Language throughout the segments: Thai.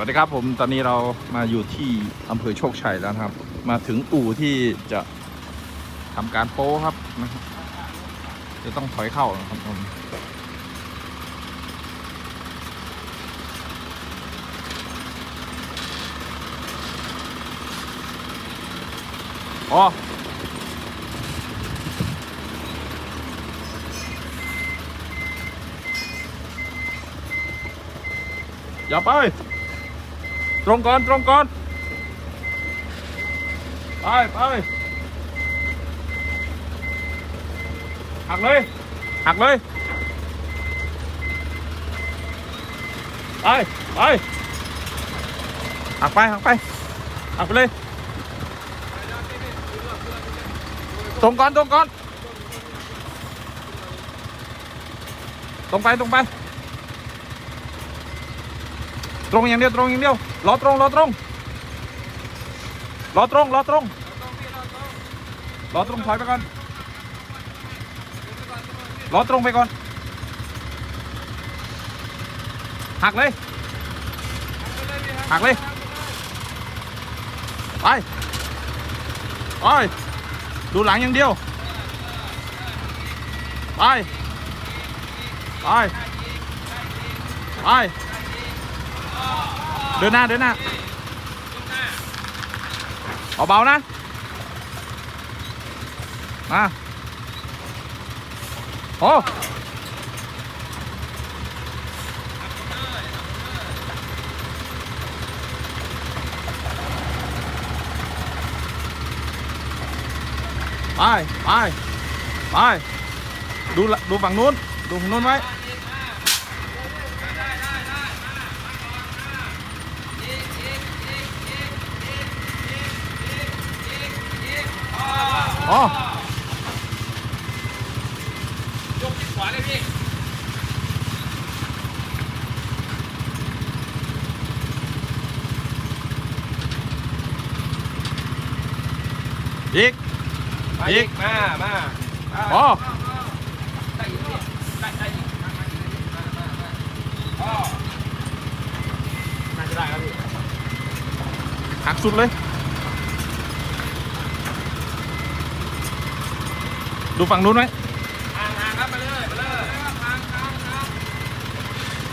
วัสดีครับผมตอนนี้เรามาอยู่ที่อำเภอโชคชัยแล้วครับ มาถึงอู่ที่จะทำการโป้ครับนะครับจะต้องถอยเข้านะครับผมอ๋ออย่าไป ตรงก่อนตรงก่อนไปไปหักเลยหักเลยไปไปหักไปหักไปหักไปเลยตรงก่อนตรงก่อนตรงไปตรงไปตรงอย่างเดียวตรงอย่างเดียว รอตรงรอตรงรอตรงรอตรงรอตรงถอยไปก่อนรอตรงไปก่อนหักเลยหักเลยไปไปดูหลังอย่างเดียวไปไปไป เดินหน้าเดินหน้าเบาๆนะมาโอ้ไปไปไปดูละดูฝั่งนู้นดูฝั่งนู้นไว้ อ๋อยกที่ขวาเลยพี่อีก มาอีอีกกมามาอ๋อได้อีกพี่ได้ได้อีกมามาอีกมามามาอ๋อน่าจะได้ครับพี่หักสุดเลย ดูฝั่งนู้นไหมห่างห่างครับมาเลยมาเลยห่างห่างห่าง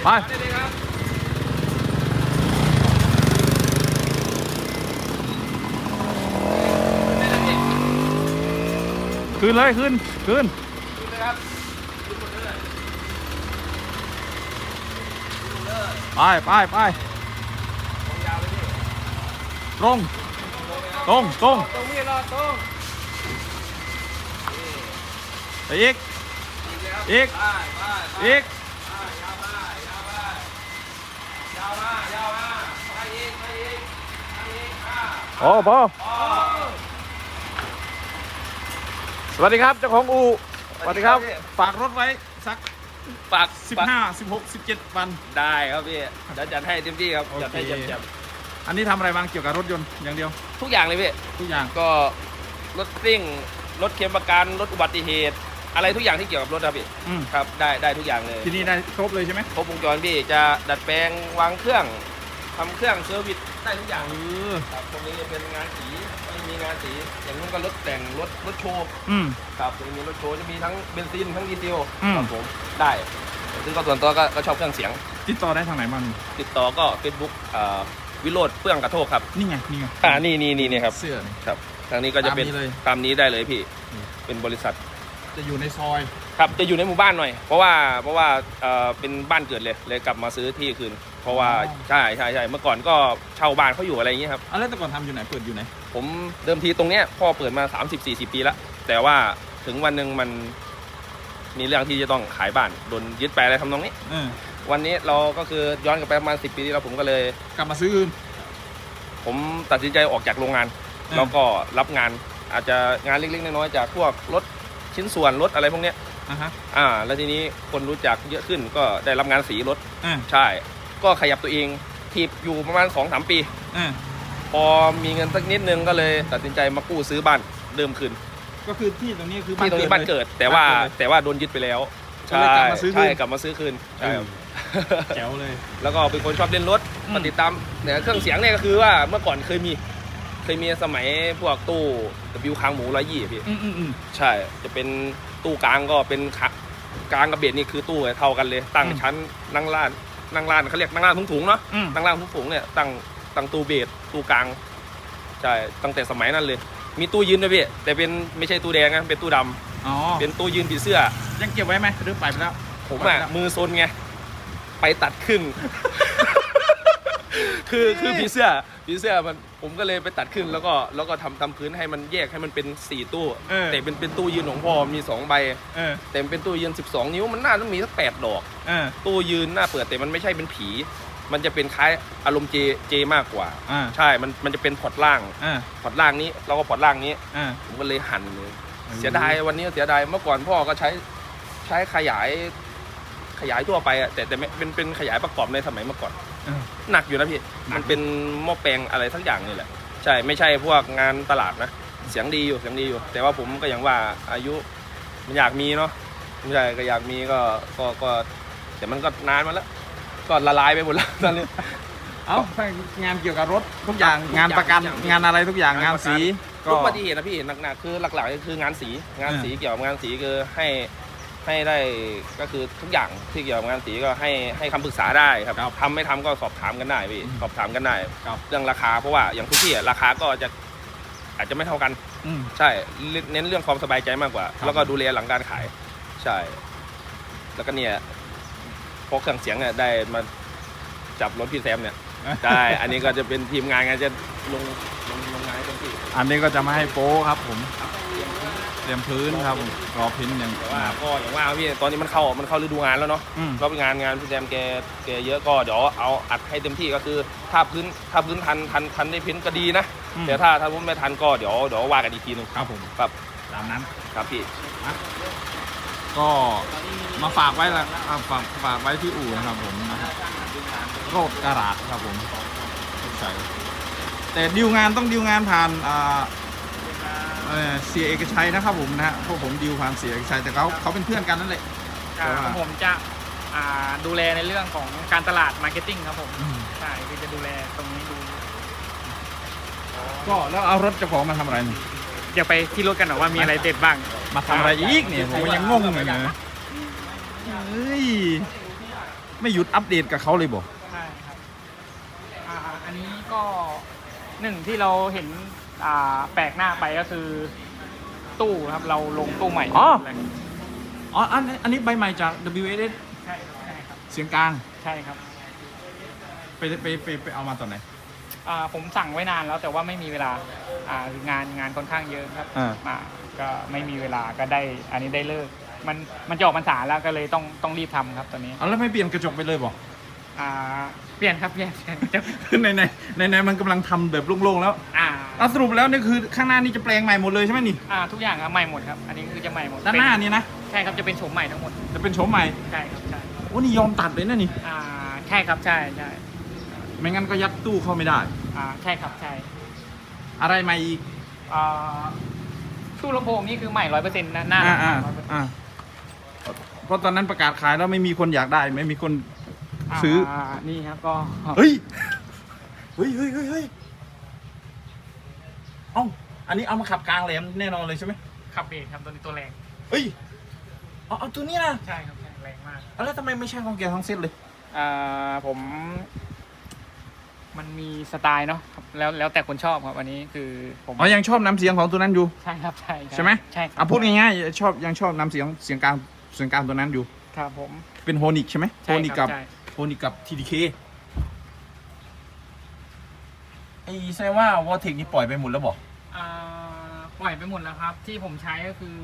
ไปมาได้เลยครับได้เลยพี่คืนเลยคืนคืนเลยครับดูหมดเลยดูเลยไปไปไปตรงตรงตรงตรงตรงนี้รอตรง ไปอีก อีกไปไปไปอีกอ่ายาวมายาวมายาวมายาวมาไปอีกไปอีกไปอีกอ่าโอ้พออ๋อสวัสดีครับเจ้าของอู่สวัสดีครับ ฝากรถไว้สักปาก15 16 17วันได้ครับพี่เดี๋ยวจัดให้เต็มที่ครับโอเคจัดให้เจ็บอันนี้ทำอะไรบ้างเกี่ยวกับรถยนต์อย่างเดียวๆทุกอย่างเลยพี่ทุกอย่างก็รถซิ่งรถเคลมประกันรถอุบัติเหตุ อะไรทุกอย่างที่เกี่ยวกับรถครับพี่อืมครับได้ได้ทุกอย่างเลยที่นี่ได้ครบเลยใช่ไหมครบวงจรพี่จะดัดแปลงวางเครื่องทำเครื่องเซอร์วิสได้ทุกอย่างเออครับตรงนี้จะเป็นงานสีไม่มีงานสีอย่างนู้นก็รถแต่งรถรถโชว์อืม ครับจะมีรถโชว์จะมีทั้งเบนซินทั้งดีเซลอืม ครับผมได้ซึ่งก็ส่วนตัวก็ก็ชอบเครื่องเสียง ติดต่อได้ทางไหนบ้างติดต่อก็เฟซบุ๊กวิโรธเพื่องกระโทกครับนี่ไงนี่ไงอ่านี่นี่นี่นี่ครับเสื้อนี่ ครับทางนี้ก็จะเป็นตามนี้เลย ตามนี้ได้เลยพี่ อืม เป็นบริษัท จะอยู่ในซอย ครับจะอยู่ในหมู่บ้านหน่อย เพราะว่าเพราะว่าเอ่อเป็นบ้านเกิดเลยเลยกลับมาซื้อที่คืน เพราะว่าอ๋อ ใช่ใช่ใช่เมื่อก่อนก็เช่าบ้านเขาอยู่อะไรอย่างเงี้ยครับอะไรแต่ก่อนทำอยู่ไหนเปิดอยู่ไหนผมเดิมทีตรงเนี้ยพ่อเปิดมา 30 40 ปีแล้วแต่ว่าถึงวันหนึ่งมันมีเรื่องที่จะต้องขายบ้านโดนยึดไปอะไรทำนองนี้ เออวันนี้เราก็คือย้อนกลับไปประมาณ 10 ปีที่แล้วผมก็เลย กลับมาซื้อคืน ผมตัดสินใจออกจากโรงงาน อืม แล้วก็รับงานอาจจะงานเล็กๆน้อยๆจากพวกรถ ชิ้นส่วนรถอะไรพวกเนี้ยอะฮะอ่า แล้วทีนี้คนรู้จักเยอะขึ้นก็ได้รับงานสีรถอ่าใช่ ก็ขยับตัวเองทีบอยู่ประมาณ2-3ปี อ่าพอมีเงินสักนิดนึงก็เลยตัดสินใจมากู้ซื้อบ้านเดิมคืนก็คือที่ตรงนี้คือที่ตรงนี้บ้านลยเกิด แต่ว่าบ้านเกิดเลยแต่ว่าโดนยึดไปแล้วก็เลยกลับมาซื้อคืนใช่กลับมาซื้อคืนใช่ครับแจ๋วเลย แล้วก็เป็นคนชอบเล่นรถอืม มาติดตามเนี่ยเครื่องเสียงเนี่ยก็คือว่าเมื่อก่อนเคยมี เคยมีสมัยพวกตู้วิวค้างหมูร้อยยี่พี่ อืมอืมอืม ใช่ จะเป็นตู้กลางก็เป็นขะกลางกับเบียดนี่คือตู้เท่ากันเลย ตั้งอืมชั้นนั่งล่านนั่งล่านเขาเรียกนั่งล่านถุงๆเนาะอืม นั่งล่างทุกฝูงเนี่ยตั้งตั้งตู้เบสตู้กลางใช่ตั้งแต่สมัยนั้นเลย มีตู้ยืนด้วยพี่แต่เป็นไม่ใช่ตู้แดงนะเป็นตู้ดำอ๋อเป็นตู้ยืนผีเสื้อ ยังเก็บไว้ไหมหรือไปไปแล้วผมไปอะแล้ว มือซนไงไปตัดครึ่ง คือคือผีเสื้อ ผีเสื้อมันผมก็เลยไปตัดครึ่งแล้วก็แล้วก็ทำทำพื้นให้มันแยกให้มันเป็นสี่ตู้เออ แต่เป็นเป็นตู้ยืนของพ่อมีสองใบ เออแต่มันเป็นตู้ยืน 12 นิ้วมันน่าจะมีสักแปดดอก เออตู้ยืนหน้าเปิดแต่มันไม่ใช่เป็นผี มันจะเป็นคล้ายอารมณ์เจเจมากกว่า อ่าใช่มันมันจะเป็นพอร์ตล่างอ่าพอร์ตล่างนี้แล้วก็พอร์ตล่างนี้ อ่า ผมก็เลยหั่นเลยอืม เสียดายวันนี้เสียดายเมื่อก่อนพ่อก็ใช้ใช้ขยายขยายทั่วไปอะแต่แต่ไม่เป็นเป็นขยายประกอบในสมัยเมื่อก่อนเออ หนักอยู่นะพี่หนักมันเป็นหม้อแปลงอะไรทั้งอย่างนี่แหละ ใช่ไม่ใช่พวกงานตลาดนะ เสียงดีอยู่เสียงดีอยู่ แต่ว่าผมก็อย่างว่าอายุมันอยากมีเนาะไม่ใช่ก็อยากมีก็ก็ก็แต่มันก็นานมาแล้ว ก็ละลายไปหมดแล้วตอนนี้เอ้างานเกี่ยวกับรถทุกอย่างทุกอย่างงานประกันทุกอย่างงานอะไรทุกอย่างงานสีก็ทุกอุบัติเหตุนะพี่หนักๆคือหลักๆก็คืองานสีงานสีเกี่ยวกับงานสีคือให้ ให้ได้ก็คือทุกอย่างที่เกี่ยวกับงานสีก็ให้ให้คำปรึกษาได้ครับครับทำไม่ทำก็สอบถามกันได้พี่อืมสอบถามกันได้ครับ เรื่องราคาเพราะว่าอย่างทุกที่อะราคาก็จะอาจจะไม่เท่ากัน อืม ใช่เน้นเรื่องความสบายใจมากกว่า ครับแล้วก็ดูแลหลังการขาย ใช่ แล้วก็เนี่ยพกเครื่องเสียงเนี่ยได้มาจับรถพี่แซมเนี่ยใช่อันนี้ก็จะเป็นทีมงานงานจะลงลงลงงานให้เต็มที่อันนี้ก็จะมาให้โป้ครับผม ครับเตรียม พื้นครับผมรอพิ้นอย่างแต่ว่าก็อย่างว่าพี่ตอนนี้มันเข้ามันเข้าฤดูงานแล้วเนาะอืม ก็เป็นงานงานพี่แซมแกแกเยอะก็เดี๋ยวเอาอัดให้เต็มที่ก็คือถ้าพื้นถ้าพื้นทันทันทันได้พื้นก็ดีนะอืมแต่ถ้าถ้าพื้นไม่ทันก็เดี๋ยวเดี๋ยวว่ากันอีกทีหนึงครับผมครับตามนั้น ครับพี่ ก็มาฝากไว้ละอ่าฝากฝากไว้ที่อู่นะครับผมนะครับโรดกระดาษครับผมใช่แต่ดิวงานต้องดิวงานผ่านอ่า เอ่อเสียเอกชัยนะครับผมนะฮะพวกผมดิวผ่านเสียเอกชัยแต่เขาเขาเป็นเพื่อนกันนั่นแหละ อ่าแต่ว่าของผมจะอ่าดูแลในเรื่องของการตลาดมาร์เก็ตติ้งครับผมใช่คือจะดูแลตรงนี้ดูก็แล้วเอารถเจ้าของมาทำอะไรนี่เดี๋ยวไปที่รถกันหน่อยว่ามีอะไรเด็ดบ้าง มาทำอะไรอีกเนี่ยผมยังงงเลยนะเฮ้ยไม่หยุดอัปเดตกับเขาเลยบอก ใช่ครับอ่าอันนี้ก็หนึ่งที่เราเห็นอ่า แปลกหน้าไปก็คือตู้ครับเราลงตู้ใหม่อ๋อ เลยอ๋ออันนี้อันนี้ใบใหม่จาก WS ใช่ครับใช่ครับเสียงกลางใช่ครับไปไปไปไปเอามาตอนไหน อ่าผมสั่งไว้นานแล้วแต่ว่าไม่มีเวลาอ่างานงานค่อนข้างเยอะครับอ่ามาก็ไม่มีเวลาก็ได้อันนี้ได้เลิก มันมันจะออกพรรษาแล้วก็เลยต้องต้องรีบทำครับตอนนี้เอาแล้วไม่เปลี่ยนกระจกไปเลยบอก อ่าเปลี่ยนครับเปลี่ยนเปลี่ยนจะในในในในมันกำลังทำแบบโล่งๆแล้วอ่า เอาสรุปแล้วนี่คือข้างหน้านี่จะแปลงใหม่หมดเลยใช่ไหมนี่อ่าทุกอย่างครับใหม่หมดครับ อันนี้คือจะใหม่หมดด้านหน้าเป็นี่นะใช่ครับจะเป็นโฉมใหม่ทั้งหมดจะเป็นโฉมใหม่ใช่ครับใช่โอ้นี่ยอมตัดเลยนะนี่อ่าใช่ครับใช่ใช่ไม่งั้นก็ยัดตู้เข้าไม่ได้ อ่าใช่ครับใช่อะไรใหม่อีกอ่าตู้ลำโพงนี่คือใหม่ร้อยเปอร์เซ็นต์นะหน้าอ่าอ่า100%อ่าเพราะตอนนั้นประกาศขายแล้วไม่มีคนอยากได้ไม่มีคนซื้อานี่ครับก็เฮ้ยเฮ้ยเฮ้ยเฮ้ย เฮ้ยเอ้าอันนี้เอามาขับกลางแหลมแน่นอนเลยใช่ไหมขับเบรกครับตัวนี้ตัวแรงเฮ้ยเอาเอาตัวนี้นะใช่ครับใช่แรงมากเอาแล้วทำไมไม่ใช่ของแกทั้งเซตเลยอ่าผม มันมีสไตล์เนาะครับแล้วแล้วแต่คนชอบครับอันนี้คือผมอ๋อยังชอบน้ำเสียงของตัวนั้นอยู่ใช่ครับใช่ใช่ไหมใช่ครัอะพูดง่ายๆชอบยังชอบน้ำเสียงเสียงกลางเสียงกลางตัวนั้นอยู่ครับผมเป็นโฮนิกใช่ไหมโฮใช่นิกครักับใช่โฮนิกกับทีดีเคไอ้แสดงว่าวอเทคนี่ปล่อยไปหมดแล้วบอก อ่าปล่อยไปหมดแล้วครับ ที่ผมใช้ก็คือ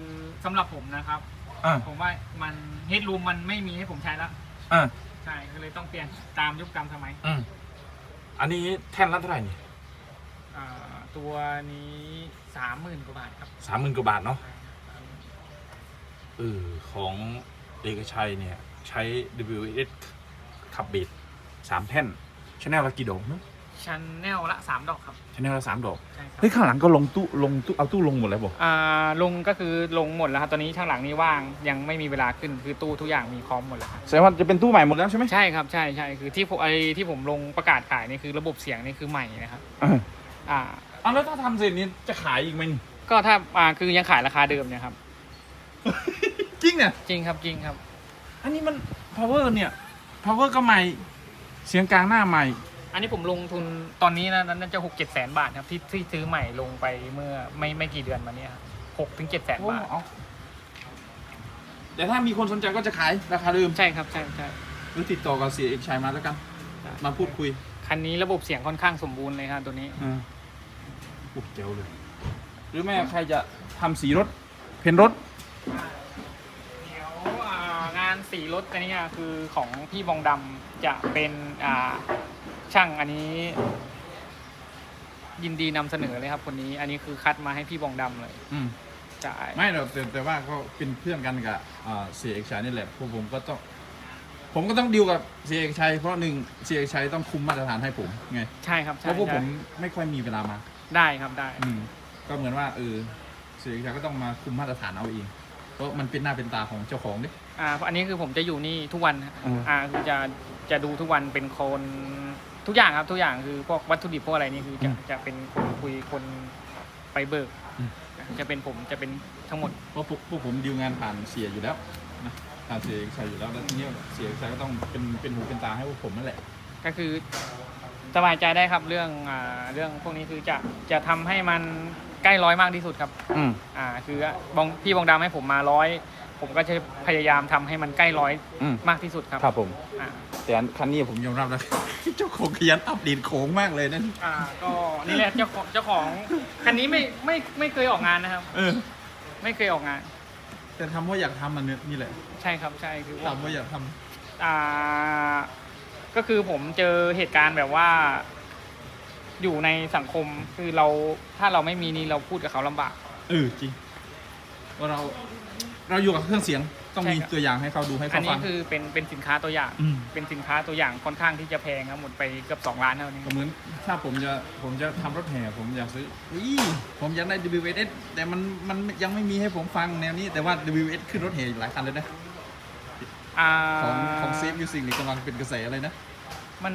สำหรับผมนะครับ อ่าผมว่ามันเฮดรูมมันไม่มีให้ผมใช้แล้วอ่าใช่ก็เลยต้องเปลี่ยนตามยุคตามสมัยอืมอันนี้แท่นละเท่าไหร่นี่อ่าตัวนี้สามหมื่นกว่าบาทครับสามหมื่นกว่าบาทเนาะเออของเอกชัยเนี่ย ใช้ WS ขับเบสสามแท่นชแนลละกี่ดอกเนอะ ชันแนลละสามดอกครับชแนลละสามดอกใช่ช่ครับเฮ้ยข้างหลังก็ลงตู้ลงตู้เอาตู้ลงหมดแล้วบอกอ่าลงก็คือลงหมดแล้วครับตอนนี้ข้างหลังนี้ว่างยังไม่มีเวลาขึ้นคือตู้ทุกอย่างมีพร้อมหมดแล้วครับแสดงว่าจะเป็นตู้ใหม่หมดแล้วใช่ไหมใช่ครับใช่ใช่คือที่ผมไอที่ผมลงประกาศขายนี่คือระบบเสียงนี่คือใหม่นะครับเอออ่า เอาแล้วถ้าทำเสร็จนี้จะขายอีกไหมนี่ ก็ถ้าอ่าคือยังขายราคาเดิมเนี่ยครับจริงเนี่ยจริงครับจริงครับ อันนี้มัน power เนี่ย power ก็ใหม่ เสียงกลางหน้าใหม่ อันนี้ผมลงทุนตอนนี้นะน่าจะหกเจ็ดแสนบาทครับที่ที่ซื้อใหม่ลงไปเมื่อไม่ไม่กี่เดือนมาเนี้ครับหกถึงเจ็ดแสนโอ้บาทเอาแต่ถ้ามีคนสนใจก็จะขายราคาเดิมใช่ครับใช่ใช่หรือติดต่อกับเสียเอกชัยมาแล้วกัน มาพูดคุยคันนี้ระบบเสียงค่อนข้างสมบูรณ์เลยครับตัวนี้อ่าโอ้เจ๋วเลย หรือแม่ใครจะทำสีรถ เพ้นรถ เดี๋ยวอ่างานสีรถอันนี้อะคือของพี่บองดำจะเป็นอ่า ช่างอันนี้ ยินดีนำเสนอเลยครับ คนนี้ อันนี้คือคัดมาให้พี่บองดำเลยอืมจะไม่หรอกแต่แต่ว่าก็เป็นเพื่อนกันกับอ่าเสียเอกชัยนี่แหละพวกผมก็ต้อง ผมก็ต้องดีลกับเสียเอกชัยเพราะหนึ่งเสียเอกชัยต้องคุมมาตรฐานให้ผมไงใช่ครับเพใช่ราะพวกผใช่มไม่ค่อยมีเวลามา ได้ครับได้ อืมก็เหมือนว่าเออเสียเอกชัยก็ต้องมาคุมมาตรฐานเอาเองเพราะมันเป็นหน้าเป็นตาของเจ้าของดิ อ่าเพราะอันนี้คือผมจะอยู่นี่ทุกวันฮะอืม อ่าคือจะจะดูทุกวันเป็นคน ทุกอย่างครับทุกอย่างคือพวกวัตถุดิบพวกอะไรนี่คือจะจะเป็นคนคุยคนไปเบิกจะเป็นผมจะเป็นทั้งหมด เพราะพวกพวกผมดีลงานผ่านเสียอยู่แล้วนะผ่านเสียเอกชัยอยู่แล้วแล้วทีนี้เสียเอกชัยก็ต้องเป็นเป็นหูเป็นตาให้พวกผมนั่นแหละ ก็คือสบายใจได้ครับเรื่องอ่าเรื่องพวกนี้คือจะจะทำให้มันใกล้ร้อยมากที่สุดครับ อืม อ่า คือบองพี่บองดำให้ผมมาร้อย ผมก็จะพยายามทำให้มันใกล้ร้อยอืม มากที่สุดครับครับผม อ่าแต่อันคันนี้ผมยอมรับนะ เจ้าของขยันอัปเดตโค้งมากเลยนั่นอ่าก็นี่แหละเจ้าของเจ้าของคันนี้ไม่ไม่ไม่เคยออกงานนะครับ เออ ไม่เคยออกงาน แต่ทำว่าอยากทำมันเนี่ยนี่แหละใช่ครับใช่คือว่า ทำว่าอยากทำอ่าก็คือผมเจอเหตุการณ์แบบว่า อยู่ในสังคมคือเราถ้าเราไม่มีนี่เราพูดกับเขาลำบากเออจริงว่าเรา เราอยู่กับเครื่องเสียงต้องมีใช่ครับ ตัวอย่างให้เขาดูให้อันเขานี้ฟังคือเป็นเป็นสินค้าตัวอย่าง อืม เป็นสินค้าตัวอย่างค่อนข้างที่จะแพงครับหมดไปเกือบสองล้านเท่านี้ ก็เหมือนถ้าผมจะผมจะทำรถแห่ผมอยากซื้ออุ้ยผมอยากได้ WS แต่มันมันยังไม่มีให้ผมฟังแนวนี้ แต่ว่า WS ขึ้นรถแห่อยู่หลายคันเลยนะ อ่าของของเซฟยูซิงนี่กำลังเป็นกระแสเลยนะ มัน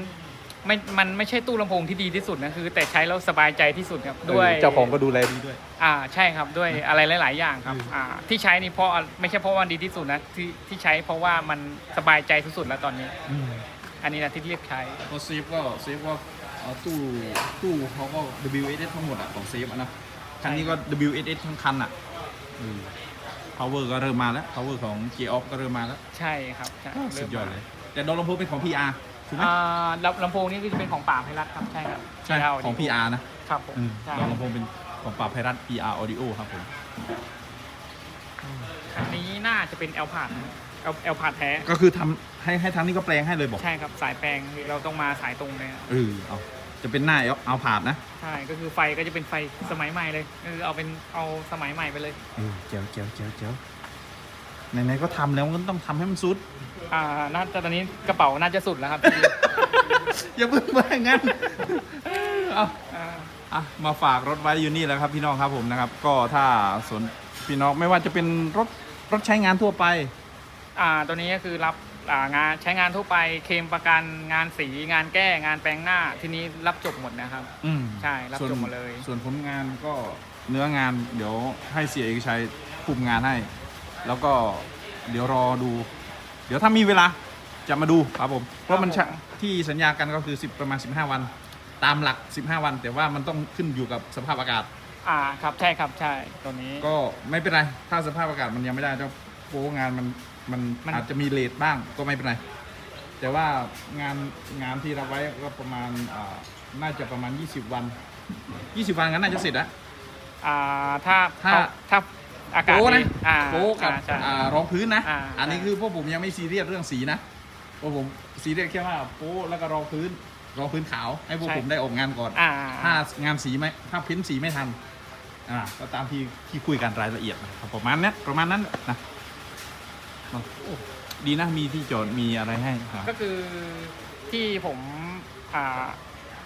ไม่มันไม่ใช่ตู้ลำโพงที่ดีที่สุดนะคือ แต่ใช้แล้วสบายใจที่สุดครับด้วยเจ้าของก็ดูแลดีด้วย อ่าใช่ครับด้วยอะไรหลาย ๆ อย่างครับอืมอ่า ที่ใช้นี่เพราะไม่ใช่เพราะว่าดีที่สุดนะที่ที่ใช้เพราะว่ามันสบายใจที่สุดแล้วตอนนี้อันนี้นะที่เรียกใช้ก็เซฟก็เซฟก็เอาตู้ตู้เขาก็ WSS ทั้งหมดอะของเซฟอะนะคันนี้ก็ WSS ทั้งคันอะอืม power ก็เริ่มมาแล้ว power ของ G off ก็เริ่มมาแล้ว ใช่ครับใช่สุดยอดเลย แต่ดอลลำโพงเป็นของ PR ถูกไหมอ่าลำลำโพงนี่ก็จะเป็นของป่าไพรัตครับใช่ครับใช่ที่เาของ PR นะครับผมอืมใช่ดอลลำโพงเป็นของปราบไพรัต PR audio ครับผมอันนี้น่าจะเป็นแอลพาดแอลแอลพาดแท้ ก็คือทำให้ให้ทางนี้ก็แปลงให้เลยบอกใช่ครับสายแปลงคือเราต้องมาสายตรงเลยครับเออเอาจะเป็นหน้าเอาเอาผาดนะใช่ก็คือไฟก็จะเป็นไฟสมัยใหม่เลยคือเอาเป็นเอาสมัยใหม่ไปเลย เออเจ๋วเจ๋วเจ๋วเจ๋ว ไหนๆก็ทำแล้วก็ต้องทำให้มันสุด อ่าน่าจะตอนนี้กระเป๋าน่าจะสุดแล้วครับ อย่าเพิ่งว่าอย่างนั้นเอา อ่า อะมาฝากรถไว้อยู่นี่แหล้วครับพี่น้องครับผมนะครับ ก็ถ้าสนพี่น้องไม่ว่าจะเป็นรถรถใช้งานทั่วไป อ่าตัวนี้ก็คือรับอ่างานใช้งานทั่วไปเคลมประกันงานสีงานแก้งานแปลงหน้า ทีนี้รับจบหมดนะครับ อืมใช่รับส่วนจบหมดเลย ส่วนผลงานก็เนื้องานเดี๋ยวให้เสียเอกชัยคุมงานให้ แล้วก็เดี๋ยวรอดู เดี๋ยวถ้ามีเวลาจะมาดูครับผม เพราะมันชะที่สัญญากันก็คือ 10 ประมาณ 15 วัน ตามหลัก 15 วัน แต่ว่ามันต้องขึ้นอยู่กับสภาพอากาศ อ่าครับใช่ครับใช่ตัวนี้ ก็ไม่เป็นไร ถ้าสภาพอากาศมันยังไม่ได้เจ้าโปงานมันมันมัน อาจจะมีเลทบ้างก็ไม่เป็นไร แต่ว่างานงานที่รับไว้ก็ประมาณอ่าน่าจะประมาณ 20 วัน 20 วันงั้นน่าจะเสร็จแล้ว อ่าถ้าถ้า ถ้า อากาศโป๊ะดีนะอ่าโป๊ะกับอ่าใช่ อ่ารองพื้นนะ อ่าอันนี้ใช่คือพวกผมยังไม่ซีเรียสเรื่องสีนะพวกผมซีเรียสแค่ว่าโป๊ะแล้วก็รองพื้น รองพื้นขาวให้พวกผมได้ออกงานก่อน อ่า ถ้างานสีไม่ถ้าเพ้นสีไม่ทันอ่าก็ตามที่ที่คุยกันรายละเอียดนะครับประมาณเนี้ยประมาณนั้นนะโอ้ดีนะมีที่จอดมีอะไรให้ครับ ก็คือที่ผมอ่า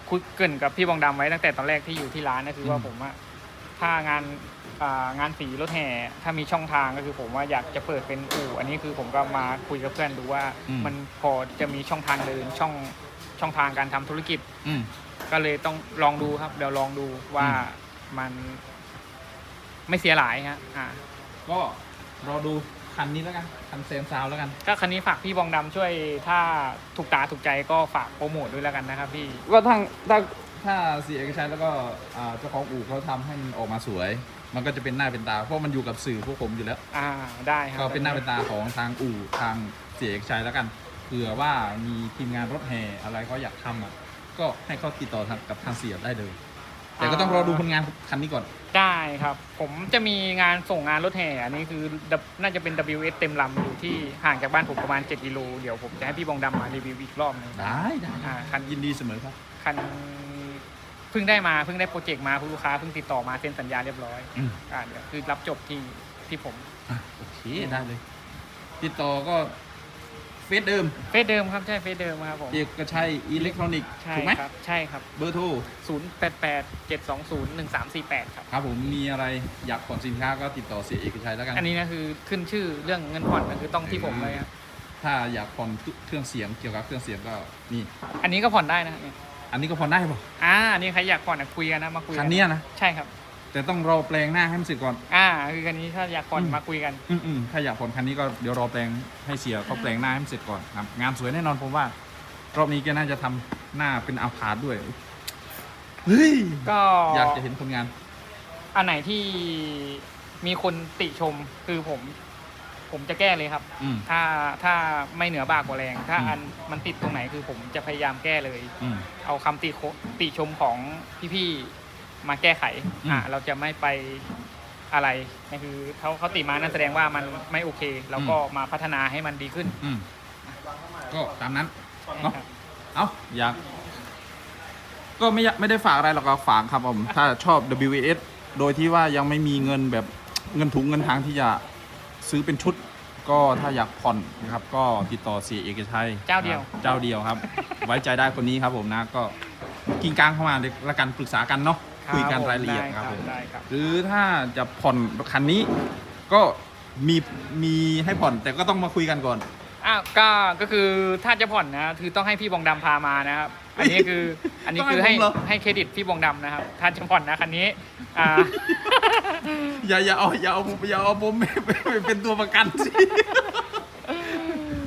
คุยเกรินกับพี่บองดำไว้ตั้งแต่ตอนแรกที่อยู่ที่ร้านก็คือว่าอืมผมอะ ถ้างานอ่างานสีรถแห่ถ้ามีช่องทางก็คือผมว่าอยากจะเปิดเป็นอู่อันนี้คือผมก็มาคุยกับเพื่อนดูว่ามันพอจะมีช่องทางเดินช่องช่องทางการทำธุรกิจอืมก็เลยต้องลองดูครับเดี๋ยวลองดูว่าอืมมันไม่เสียหลายฮะอ่าก็รอดูคันนี้แล้วกันคันเซมซาวแล้วกันก็คันนี้ฝากพี่บองดำช่วยถ้าถูกตาถูกใจก็ฝากโปรโมทด้วยแล้วกันนะครับพี่ก็ทั้งถ้า ถ้าเสียเอกชัยแล้วก็อ่าเจ้าของอู่เขาทำให้มันออกมาสวย มันก็จะเป็นหน้าเป็นตา เพราะมันอยู่กับสื่อพวกผมอยู่แล้ว อ่าได้ครับก็เป็นหน้าเป็นตาของทางอู่ทางเสียเอกชัยแล้วกันเผื่อว่ามีทีมงานรถแห่อะไรเขาอยากทำอะก็ให้เขาติดต่อทางกับทางเสียได้เลย แต่ก็ต้องรอดูผลงานคันนี้ก่อน ได้ครับ ผมจะมีงานส่งงานรถแห่อันนี้คือ W- น่าจะเป็น WS เต็มลำอยู่ที่ห่างจากบ้านผมประมาณ 7กิโลเดี๋ยวผมจะให้พี่บองดำมารีวิวอีกรอบหนึงได้ได้อ่าคันยินดีเสมอครับ คัน เพิ่งได้มาเพิ่งได้โปรเจกต์มาผู้ลูกค้าเพิ่งติดต่อมาเซ็นสัญญาเรียบร้อยอืม อ่าเดี๋ยวคือรับจบที่ที่ผมอะโอเคได้เลย ติดต่อก็เฟซเดิมเฟซเดิมครับใช่เฟซเดิมครับผมเอกชัยอิเล็กทรอนิกส์ใช่ถูกไหมครับใช่ครับเบอร์โทร0 8 8 7 2 0 1 3 4 8ครับครับผมมีอะไรอยากผ่อนสินค้าก็ติดต่อเสียเอกชัยแล้วกัน อันนี้นะคือขึ้นชื่อเรื่องเงินผ่อนก็คือต้องที่ผมเลยครับถ้าอยากผ่อนเครื่องเสียงเกี่ยวกับเครื่องเสียงก็นี่อันนี้ก็ผ่อนได้นะเนี่ย อันนี้ก็ผ่อนได้ป่ะอ่าอันนี้ใครอยากผ่อนอะคุยกันนะมาคุยกัคันเนี้ยนะใช่ครับ แต่ต้องรอแปลงหน้าให้มันเสร็จก่อน อ่าคือคันนี้ถ้าอยากผ่อนอืม มาคุยกันอืมอืมถ้าอยากผ่อนคันนี้ก็เดี๋ยวรอแปลงให้เสียเขาแปลงหน้าให้มันเสร็จก่อนครับงานสวยแน่นอนผมว่า รอบนี้แกน่าจะทำหน้าเป็นอาพาร์ตด้วยเฮ้ยก็อยากจะเห็นผลงาน อันไหนที่มีคนติชมคือผม ผมจะแก้เลยครับ อืม ถ้าถ้าไม่เหนือบากกว่าแรง ถ้าอืม อันมันติดตรงไหนคือผมจะพยายามแก้เลย อืม เอาคำติโคติชมของพี่ๆมาแก้ไขอืมอ่าเราจะไม่ไปอะไรนั่นคือเขาเขาติมานั่นแสดงว่ามันไม่โอเค เราก็มาพัฒนาให้มันดีขึ้นอืม ก็ตามนั้น เนอะครับ เอาอยากก็ไม่อยากไม่ได้ฝากอะไรหรอกก็ฝากครับผม ถ้าชอบ WS โดยที่ว่ายังไม่มีเงินแบบเงินถุงเงินทางที่จะ ซื้อเป็นชุด ก็ถ้าอยากผ่อนนะครับ ก็ติดต่อเสียเอกชัยเจ้าเดียวครับเจ้าเดียวครับ ไว้ใจได้คนนี้ครับผมนะก็กินกลางเข้ามาเลยละกันปรึกษากันเนาะคุยกันรายละเอียดครับผม ได้ครับ หรือถ้าจะผ่อนคันนี้ก็มีมีให้ผ่อนแต่ก็ต้องมาคุยกันก่อน อ้าวก็ก็คือถ้าจะผ่อนนะคือต้องให้พี่บองดำพามานะครับ อันนี้คืออันนี้ต้องให้คือให้ผมเหรอ ให้เครดิตพี่บองดำนะครับถ้าจะผ่อนนะคันนี้อ่า อย่าอย่าเอาอย่าเอาผมอย่าเอาผมเป็นตัวประกันสิ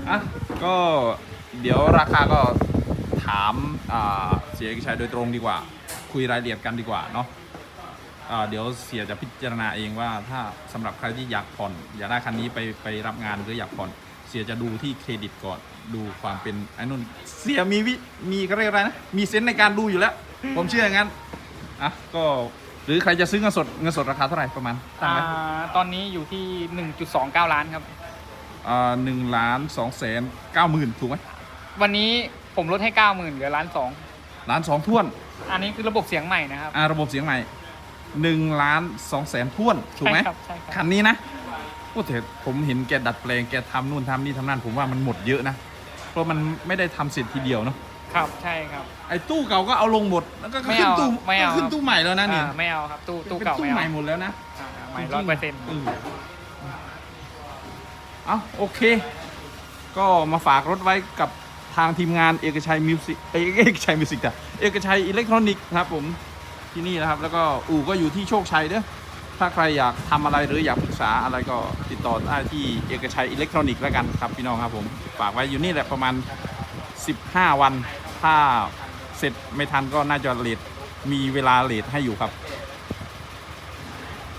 อะก็เดี๋ยวราคาก็ถามอ่าเสียเอกชัยโดยตรงดีกว่า คุยรายละเอียดกันดีกว่าเนาะอ่าเดี๋ยวเสียจะพิจารณาเองว่าถ้าสำหรับใครที่อยากผ่อน อยากได้คันนี้ไปไปรับงานหรืออยากผ่อนเสียจะดูที่เครดิตก่อนดูความเป็นไอ้นุ่นเสียมีวิมีเขาเรียกอะไรนะมีเซนส์ในการดูอยู่แล้ว ผมเชื่ออย่างนั้นอะก็หรือใครจะซื้อเงินสดเงินสดราคาเท่าไหร่ประมาณตั้งอ่าไว้ตอนนี้อยู่ที่ 1.29 ล้านครับ อ่าหนึ่งล้านสองแสนเก้าหมื่นถูกไหมวันนี้ผมลดให้ 90,000เหลือล้านสองล้านสองท้วนอันนี้คือระบบเสียงใหม่นะครับ อ่าระบบเสียงใหม่หนึ่งล้านสองแสนท้วนถูกไหมใช่ครับใช่ครับ คันนี้นะ โอ้แต่ผมเห็นแกดัดแปลงแกทำนู่นทำนี่ทำนั่นผมว่ามันหมดเยอะนะ เพราะมันไม่ได้ทำเสร็จทีเดียวเนาะครับใช่ครับ ไอ้ตู้เก่าก็เอาลงหมดแล้วก็ไม่ขึ้นเอาตู้ไม่เอา ก็ขึ้นตู้ใหม่แล้วนะเนี่ยอ่าไม่เอาครับ ตู้ตู้เป็นเก่าตู้ไม่เอาใหม่หมดแล้วนะ อ่าใหม่ร้อยเปอร์เซ็นต์ เอาโอเค ก็มาฝากรถไว้กับทางทีมงานเอกชัยมิวสิกเอกเอกชัยมิวสิกแต่เอกชัยอิเล็กทรอนิกส์ครับผมที่นี่นะครับ แล้วก็อู่ก็อยู่ที่โชคชัยเด้อ ถ้าใครอยากทำอะไรหรืออยากปรึกษาอะไรก็ติดต่อได้ที่เอกชัยอิเล็กทรอนิกส์แล้วกันครับพี่น้องครับผมฝากไว้อยู่นี่แหละประมาณ 15 วัน ถ้าเสร็จไม่ทันก็น่าจะเลทมีเวลาเลทให้อยู่ครับ